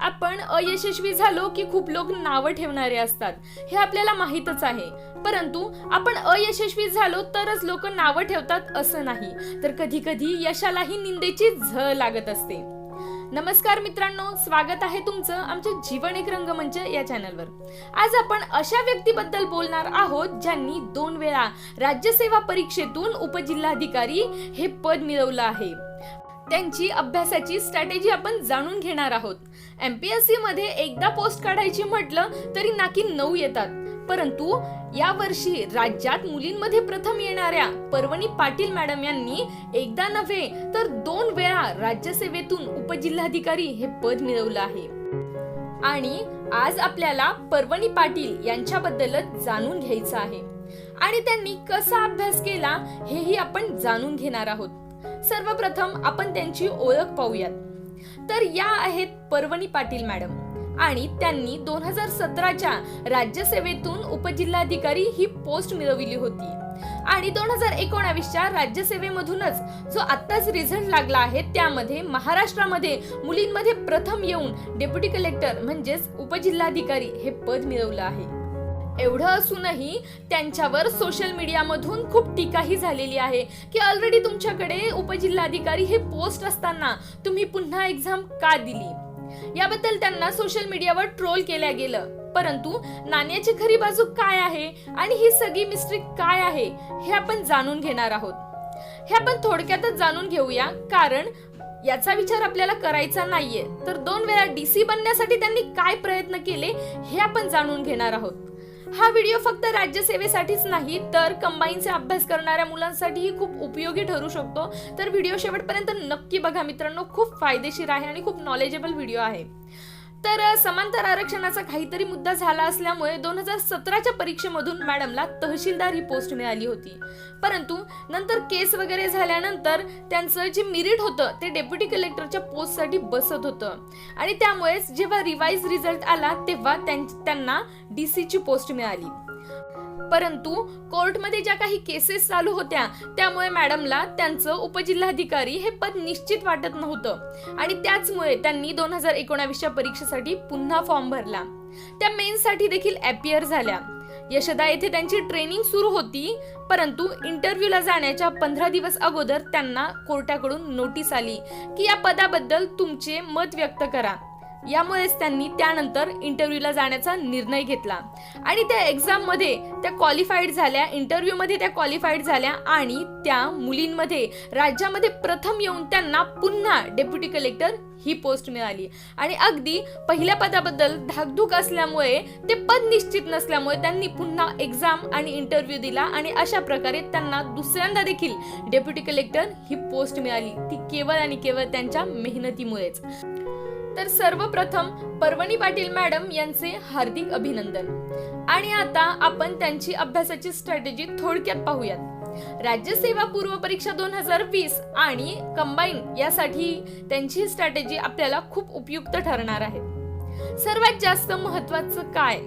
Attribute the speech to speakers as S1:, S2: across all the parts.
S1: आपण अयशस्वी झालो की खूप लोक नावं ठेवणारे असतात हे आपल्याला माहीतच आहे. परंतु आपण अयशस्वी झालो तरच लोक नावं ठेवतात असं नाही. तर कधी कधी यशालाही निंदेची झळ लागत असते. नमस्कार मित्रांनो स्वागत आहे तुमचं आमच्या जीवन एक रंगमंच या चॅनलवर. आज आपण अशा व्यक्तीबद्दल बोलणार आहोत ज्यांनी दोन वेळा राज्यसेवा परीक्षेतून उपजिल्हाधिकारी हे पद मिळवलं आहे. त्यांची अभ्यासाची स्ट्रॅटेजी आपण जाणून घेणार आहोत. एमपीएससी मध्ये एकदा पोस्ट काढायची म्हटलं तरी नाकी नऊ येतात. परंतु या वर्षी राज्यात मुलींमध्ये प्रथम येणाऱ्या पर्वणी पाटील मॅडम यांनी एकदा नव्हे तर दोन वेळा राज्यसेवेतून उपजिल्हाधिकारी हे पद मिळवलं आहे. आणि आज आपल्याला पर्वणी पाटील यांच्याबद्दलच जाणून घ्यायचं आहे. आणि त्यांनी कसा अभ्यास केला हेही आपण जाणून घेणार आहोत. सर्वप्रथम आपण त्यांची ओळख पाहूयात. तर या आहेत पर्वणी पाटील मॅडम आणि त्यांनी दोन हजार सतराच्या राज्यसेवेतून उपजिल्हाधिकारी ही पोस्ट मिळवली होती. आणि दोन हजार एकोणावीसच्या राज्यसेवेमधूनच जो आत्ताच रिझल्ट लागला आहे त्यामध्ये महाराष्ट्रामध्ये मुलींमध्ये प्रथम येऊन डेप्युटी कलेक्टर म्हणजेच उपजिल्हाधिकारी हे पद मिळवलं आहे. एवढं असूनही त्यांच्यावर सोशल मीडियामधून खूप टीकाही झालेली आहे. की ऑलरेडी तुमच्याकडे उपजिल्हाधिकारी हे पोस्ट असताना तुम्ही पुन्हा एक्झाम का दिली? याबद्दल त्यांना सोशल मीडियावर ट्रोल केल्या गेलं. परंतु नाण्याची खरी बाजू काय आहे आणि ही सगळी मिस्ट्री काय आहे हे आपण जाणून घेणार आहोत. हे आपण थोडक्यातच जाणून घेऊया कारण याचा विचार आपल्याला करायचा नाहीये. तर दोन वेळा डीसी बनण्यासाठी त्यांनी काय प्रयत्न केले हे आपण जाणून घेणार आहोत. हा व्हिडिओ फक्त राज्यसेवेसाठीच नाही तर कंबाईनचे अभ्यास करणाऱ्या मुलांसाठीही खूप उपयोगी ठरू शकतो. तर व्हिडिओ शेवटपर्यंत नक्की बघा मित्रांनो खूप फायदेशीर आहे आणि खूप नॉलेजेबल व्हिडिओ आहे. तर समांतर आरक्षणाचा काहीतरी मुद्दा झाला असल्यामुळे दोन हजार सतराच्या परीक्षेमधून मॅडमला तहसीलदार ही पोस्ट मिळाली होती. परंतु नंतर केस वगैरे झाल्यानंतर त्यांचं जे मिरिट होतं ते डेप्युटी कलेक्टरच्या पोस्टसाठी बसत होतं. आणि त्यामुळेच जेव्हा रिवाईज रिझल्ट आला तेव्हा त्यां- त्यांना डी सीची पोस्ट मिळाली. परंतु कोर्टमध्ये ज्या काही केसेस चालू होत्या त्यामुळे मॅडमला त्यांचं उपजिल्हाधिकारी हे पद निश्चित वाटत नव्हतं. आणि त्याचमुळे त्यांनी दोन हजार एकोणावीसच्या परीक्षेसाठी पुन्हा फॉर्म भरला. त्या मेन्ससाठी देखील अपियर झाल्या. यशदा येथे त्यांची ट्रेनिंग सुरू होती परंतु इंटरव्ह्यूला जाण्याच्या पंधरा दिवस अगोदर त्यांना कोर्टाकडून नोटीस आली की या पदाबद्दल तुमचे मत व्यक्त करा. यामुळेच त्यांनी त्यानंतर इंटरव्ह्यूला जाण्याचा निर्णय घेतला. आणि त्या एक्झाममध्ये त्या क्वालिफाईड झाल्या इंटरव्ह्यूमध्ये त्या क्वालिफाईड झाल्या आणि त्या मुलींमध्ये राज्यामध्ये प्रथम येऊन त्यांना पुन्हा डेप्युटी कलेक्टर ही पोस्ट मिळाली. आणि अगदी पहिल्या पदाबद्दल धाकधूक असल्यामुळे ते पद निश्चित नसल्यामुळे त्यांनी पुन्हा एक्झाम आणि इंटरव्ह्यू दिला आणि अशा प्रकारे त्यांना दुसऱ्यांदा देखील डेप्युटी कलेक्टर ही पोस्ट मिळाली. ती केवळ आणि केवळ त्यांच्या मेहनतीमुळेच. तर सर्वप्रथम पर्वणी पाटील मॅडम यांचे हार्दिक अभिनंदन. आणि आता आपण त्यांची अभ्यासाची स्ट्रॅटेजी थोडक्यात पाहूयात. राज्यसेवा पूर्व परीक्षा दोन हजार वीस आणि कंबाईन यासाठी त्यांची स्ट्रॅटेजी आपल्याला खूप उपयुक्त ठरणार आहे. सर्वात जास्त महत्वाचं काय?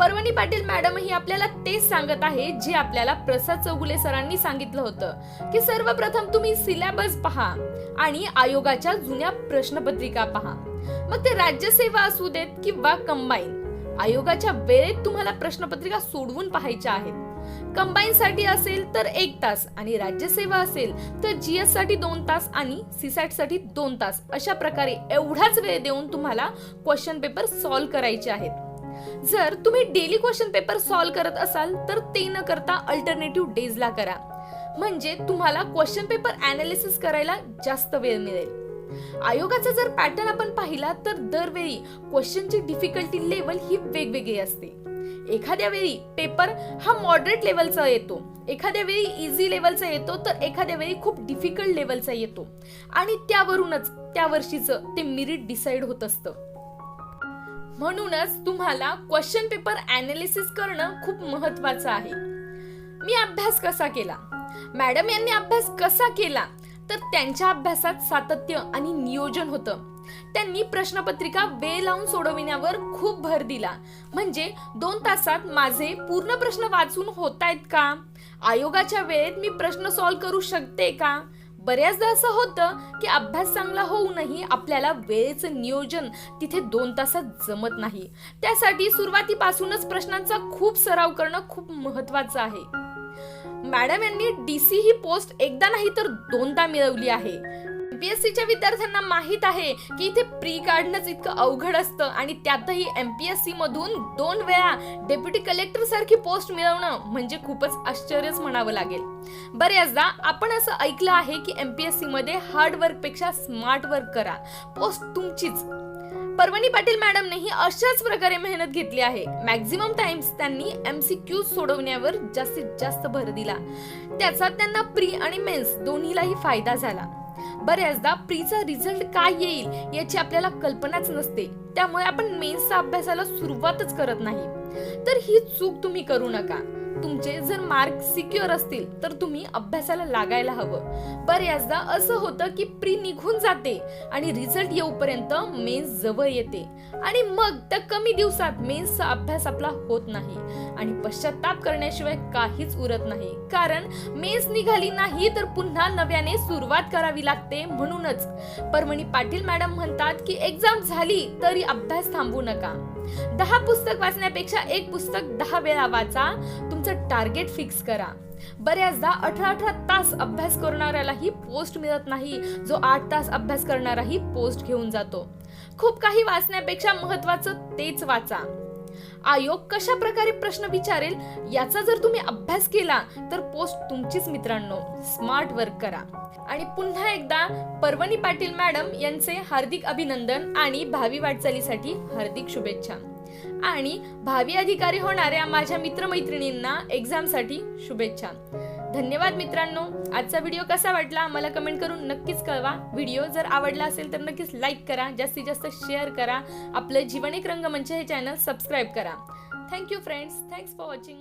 S1: पर्वणी पाटील मॅडम ही आपल्याला तेच सांगत आहे जे आपल्याला प्रसाद चौगुले सरांनी सांगितलं होतं की सर्वप्रथम तुम्ही सिलेबस पहा आणि आयोगाच्या जुन्या प्रश्नपत्रिका पहा. मग ते राज्यसेवा असू देत किंवा कंबाईन आयोगाच्या वेळेत तुम्हाला प्रश्नपत्रिका सोडवून पाहायच्या आहेत. कंबाईन साठी असेल तर एक तास आणि राज्यसेवा असेल तर जीएससाठी दोन तास आणि सीसॅटसाठी दोन तास अशा प्रकारे एवढाच वेळ देऊन तुम्हाला क्वेश्चन पेपर सॉल्व्ह करायचे आहेत. जर तुम्ही डेली क्वेश्चन पेपर सॉल्व्ह करत असाल तर ते न करता अल्टरनेटिव्ह डेजला करा. म्हणजे तुम्हाला क्वेश्चन पेपर अनालिसिस करायला जास्त वेळ मिळेल. आयोगाचा जर पॅटर्न आपण पाहिला तर दरवेळी क्वेश्चनची डिफिकल्टी लेवल ही वेगवेगळी असते. एखाद्या वेळी पेपर हा मॉडरेट लेवलचा येतो. एखाद्या वेळी इझी लेवलचा येतो तर एखाद्या वेळी खूप डिफिकल्ट लेवलचा येतो. आणि त्यावरूनच त्या वर्षीचं ते मिरिट डिसाईड होत असतं. म्हणूनच तुम्हाला क्वेश्चन पेपर अनालिसिस करणं खूप महत्वाचं आहे. मी अभ्यास कसा केला? मॅडम यांनी अभ्यास कसा केला? तर त्यांच्या अभ्यासात सातत्य आणि नियोजन होतं. त्यांनी प्रश्नपत्रिका वेळ लावून सोडविण्यावर खूप भर दिला. म्हणजे दोन तासात माझे पूर्ण प्रश्न वाचून होत आहेत का? आयोगाच्या वेळेत मी प्रश्न सॉल्व्ह करू शकते का? बऱ्याचदा असं होतं की अभ्यास चांगला होऊनही आपल्याला वेळेचं नियोजन तिथे दोन तासात जमत नाही. त्यासाठी सुरुवातीपासूनच प्रश्नांचा खूप सराव करणं खूप महत्वाचं आहे. मॅडम यांनी डी सी ही पोस्ट एकदा नाही तर दोनदा मिळवली आहे. एमपीएससीच्या विद्यार्थ्यांना माहीत आहे की इथे प्री काढणंच इतकं अवघड असतं आणि त्यातही एमपीएससी मधून दोन वेळा डेप्युटी कलेक्टर सारखी पोस्ट मिळवणं म्हणजे खूपच आश्चर्यच म्हणावं लागेल. बऱ्याचदा आपण असं ऐकलं आहे की एमपीएससी मध्ये हार्ड वर्कपेक्षा स्मार्ट वर्क करा. पोस्ट तुमचीच. पर्वणी पाटील मॅडमनेही अशाच प्रकारे मेहनत घेतली आहे. मॅक्झिमम टाइम्स त्यांनी एमसीक्यू सोडवण्यावर जास्तीत जास्त भर दिला. त्याचा त्यांना प्री आणि मेन्स दोन्हीलाही फायदा झाला. बऱ्याचदा प्रीचा रिझल्ट काय येईल याची आपल्याला कल्पनाच नसते. त्यामुळे आपण मेन्सचा अभ्यासाला सुरुवातच करत नाही. तर ही चूक तुम्ही करू नका. तुमचे जर मार्क सिक्युअर असतील तर तुम्ही अभ्यासाला लागायला हवं. बऱ्याचदा असं होतं की प्री निघून जाते आणि रिझल्ट येऊपर्यंत मेन्स जवळ येते. आणि मग त्या कमी दिवसात मेन्सचा अभ्यास आपला होत नाही. आणि पश्चाताप करण्याशिवाय काहीच उरत नाही. कारण मेन्स निघाली नाही तर पुन्हा नव्याने सुरुवात करावी लागते म्हणूनच. परमणी पाटील मॅडम म्हणतात की एक्झाम झाली तरी अभ्यास थांबू नका. दहा पुस्तक वाचण्यापेक्षा एक पुस्तक दहा वेळा वाचा. तुमचं टार्गेट फिक्स करा. बऱ्याचदा अठरा अठरा तास अभ्यास करणाऱ्यालाही पोस्ट मिळत नाही. जो आठ तास अभ्यास करणाराही पोस्ट घेऊन जातो. खूप काही वाचण्यापेक्षा महत्वाचं तेच वाचा. आयोग कशा प्रकारे प्रश्न विचारेल याचा जर तुम्ही अभ्यास केला तर पोस्ट तुमचीच मित्रांनो स्मार्ट वर्क करा. आणि पुन्हा एकदा पर्वणी पाटील मॅडम यांचे हार्दिक अभिनंदन आणि भावी वाटचालीसाठी हार्दिक शुभेच्छा. आणि भावी अधिकारी होणाऱ्या माझ्या मित्रमैत्रिणींना एक्झामसाठी शुभेच्छा. धन्यवाद मित्रांनो. आजचा व्हिडिओ कसा वाटला मला कमेंट करून नक्कीच कळवा. व्हिडिओ जर आवडला असेल तर नक्कीच लाईक करा. जास्तीत जास्त शेअर करा. आपलं जीवन एक रंगमंच हे चॅनल सबस्क्राईब करा. Thank you friends thanks for watching